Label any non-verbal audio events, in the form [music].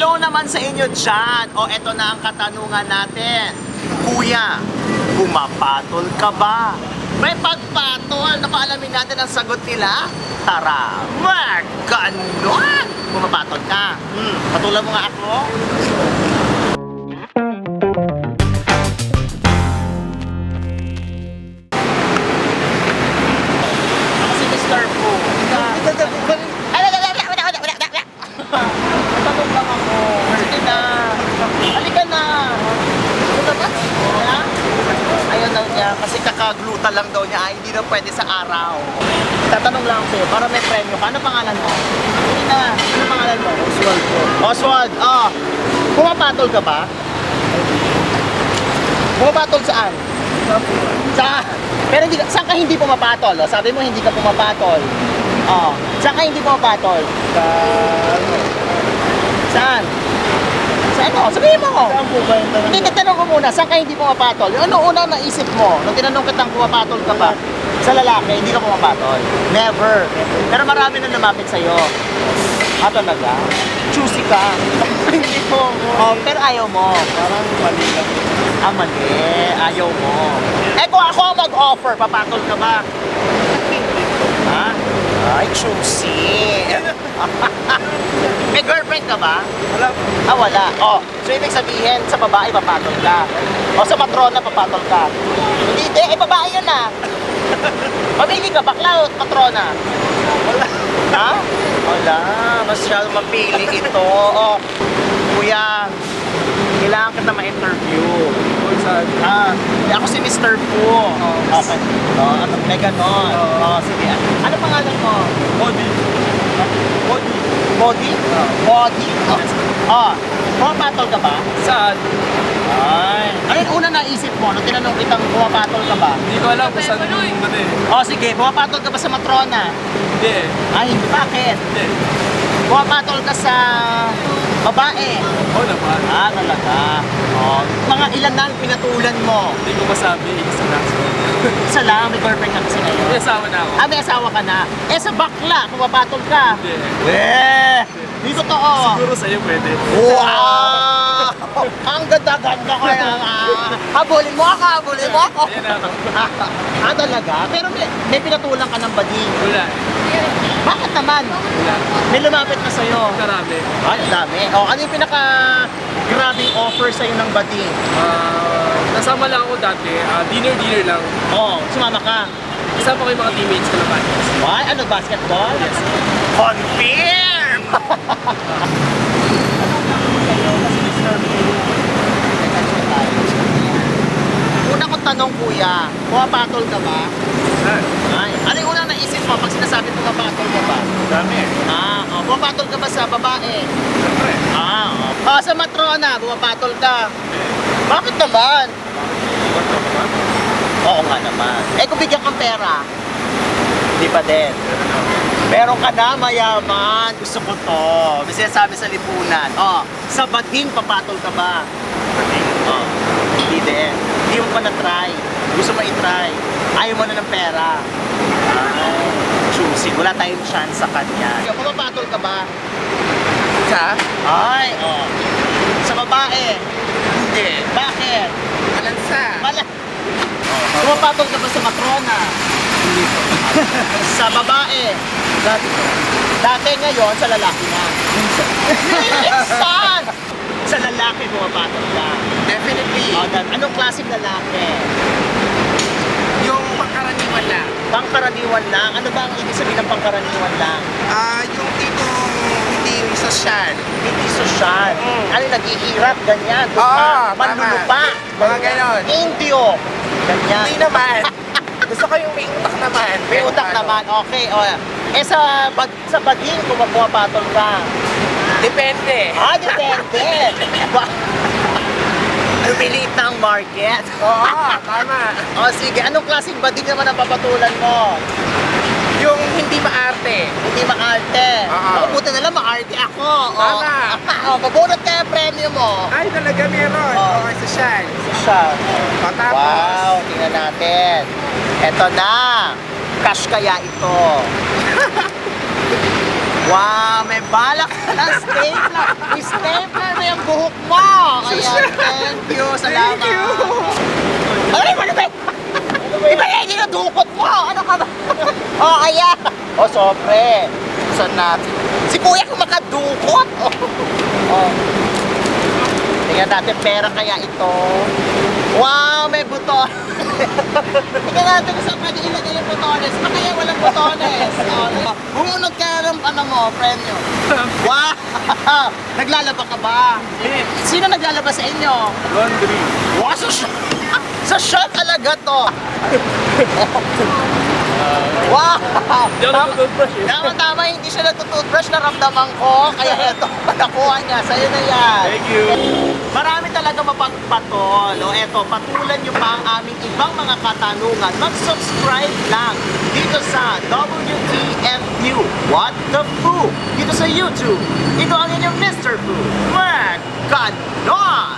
Hello naman sa inyo dyan. O, eto na ang katanungan natin. Kuya, pumapatol ka ba? May pagpatol. Naku, alamin natin ang sagot nila. Tara, magkanon! Pumapatol ka. Hmm, patulan mo nga ako. Ako si Mr. Fu. Ay, wala, wala, wala, wala, wala, wala, wala. Matanong lang ako. Sige na. Halika na. Ano ba? Ha? Ayaw daw niya kasi kakagluta lang daw niya. Ay, hindi na pwede sa araw. Tatanong lang ako para may premyo ka. Ano pangalan mo? Sige na. Ano pangalan mo? Oswald po. Oswald, oh. Pumapatol ka ba? Pumapatol saan? Sa Pero hindi saan ka hindi pumapatol? Oh? Sabi mo hindi ka pumapatol. Oh, saan ka hindi pumapatol? Sa ano? Saan? Saan mo? Sabihin mo. Saan po ba yung tanong? Hindi, tatanong ko muna, saan ka hindi pumapatol? Ano una naisip mo? Nung tinanong kitang pumapatol ka ba? Sa lalaki, hindi ka pumapatol? Never. Pero marami na lumapit sa'yo. Ah, talaga? Choosy ka. [laughs] Hindi po. Oh, pero ayaw mo. Parang mali lang. Ah, mali. Ayaw mo. Eh, kung ako ang mag-offer, papatol ka ba? [laughs] Ha? Ay, choosy. [laughs] [laughs] May girlfriend ka ba? Wala. Ah, wala. Oh, so ibig sabihin, sa babae, papatol ka. O sa matrona, papatol ka. Hindi, hindi. Eh, babae yun ah. [laughs] Pamili ka, bakla o matrona? Wala. Ha? Wala. Masyado mapili ito. Oh, kuya, kailangan kita ma-interview. Saan? Ah, ako si Mr. Fu. Okay. Oh, ano, may ganon. Oh, sige. Ano pangalan mo? Body. Body. Body? Body? Oh. Oh, pumapatol ka ba? Saan? Ay. Ano yung una naisip mo nung tinanong kitang pumapatol ka ba? Hindi ko alam kung saan yung ano eh. Oh, sige, pumapatol ka ba sa matrona? Hindi eh. Ay, hindi. Bakit? Hindi. Pumapatol ka sa babae? Oo naman. Ah, talaga. Oh, mga ilan na ang pinatulan mo? Hindi ko masabi. Isa lang. Isa lang, may girlfriend ka kasi May ngayon. asawa na ako. Ah, may asawa ka na. Eh, sa bakla, pumapatol ka. Hindi. Eh, di totoo. Siguro sa'yo pwede. Wow! Ang ganda-ganda ko na nga. Habulin mo ako, habulin mo ako. Ayan ako. ah, talaga? Pero may, may pinatulang ka ng bading. Wala. Bakit naman? Wala. May lumapit na sa'yo. Karami. Ay, ang dami. O, ano yung pinaka grabing offer sa'yo ng bading? Ah, nasama lang ako dati. Ah, dinner-dinner lang. Oh, sumama ka. Kasama ko yung mga teammates ko na podcast. Why? Ano, basketball? Yes. Confirm! [laughs] Una kong tanong, kuya, pumapatol ka ba? Saan? Ay, ano yung mo pag sinasabi pumapatol ka ba? Dami eh. Ah, oh, pumapatol ka ba sa babae? Siyempre. Ah, oh. Ah, sa matrona, pumapatol ka. Bakit naman? Oo nga naman. Eh, kung bigyan kang pera, di pa din. Meron ka na, mayaman. Gusto ko to. May sinasabi sa lipunan. Oh, sa bading, papatol ka ba? Oh, hindi din. Hindi mo pa na-try. Gusto mo i-try. Ayaw mo na ng pera. Ay, choosy. Wala tayong chance sa kanya. Ikaw, ka ba? Sa? Ay, oh. Sa babae? Hindi. Bakit? Alansa. Mala. Pumapatol ka ba sa matrona? Hindi po. [laughs] Sa babae? Dati po. Dati ngayon, sa lalaki na. Minsan! sa lalaki pumapatol ka. Definitely. O, dan- anong klaseng lalaki? Pangkaraniwan lang. Pangkaraniwan lang? Ano ba ang ibig sabihin ng pangkaraniwan lang? Ah, yung tipong hindi sosyal. Hindi sosyal. Mm. Ano, naghihirap, ganyan. Oo, tama. manlulupa. Mga ganon. Indio. Ganyan. Hindi naman. Gusto ko yung may utak naman. May utak naman, okay. O, eh sa, bag, sa baging, kung pumapatol ka. Depende. Ah, depende. [laughs] Lumiliit na ang market. Oo, tama. O sige, anong klaseng bading naman ang papatulan mo? Yung hindi maarte. Hindi maarte. Oo. O, buti na lang maarte ako. O, Tama. [laughs] O, babunot kaya premium mo. Ay, talaga meron. Oo. Okay, sosyal. Siya. O, tapos, Wow, tingnan natin. Eto na. Cash kaya ito. [laughs] wow, may balak ka ng stapler. May stapler ayan. Thank you. Salamat. Thank you. Ay, ano ba? Iba yan, dinudukot mo. Ano ka ba? [laughs] oh, ayan. Oh, sopre. Saan natin? Si kuya kung makadukot. Oh. [laughs] oh. Tingnan natin, pera kaya ito. Wow, may buton. [laughs] Tingnan natin kung saan pwede ilagay yung butones. Baka kaya walang butones. Oh, bumunod ka ng ano mo, premyo. Wow! Naglalaba ka ba? Sino naglalaba sa inyo? Laundry. Wow, sa shop talaga to! [laughs] wow! Hindi ako nag-toothbrush eh. Tama tama, hindi siya nagtutoothbrush, naramdaman ko. Kaya eto, [laughs] nakuha niya. Sa'yo na yan. Thank you. Marami talaga mapagpatol. O eto, patulan niyo pa ang aming ibang mga katanungan. Mag-subscribe lang dito sa WTFU. What the Foo? Dito sa YouTube. Ito ang inyong Mr. Foo. Magkanon!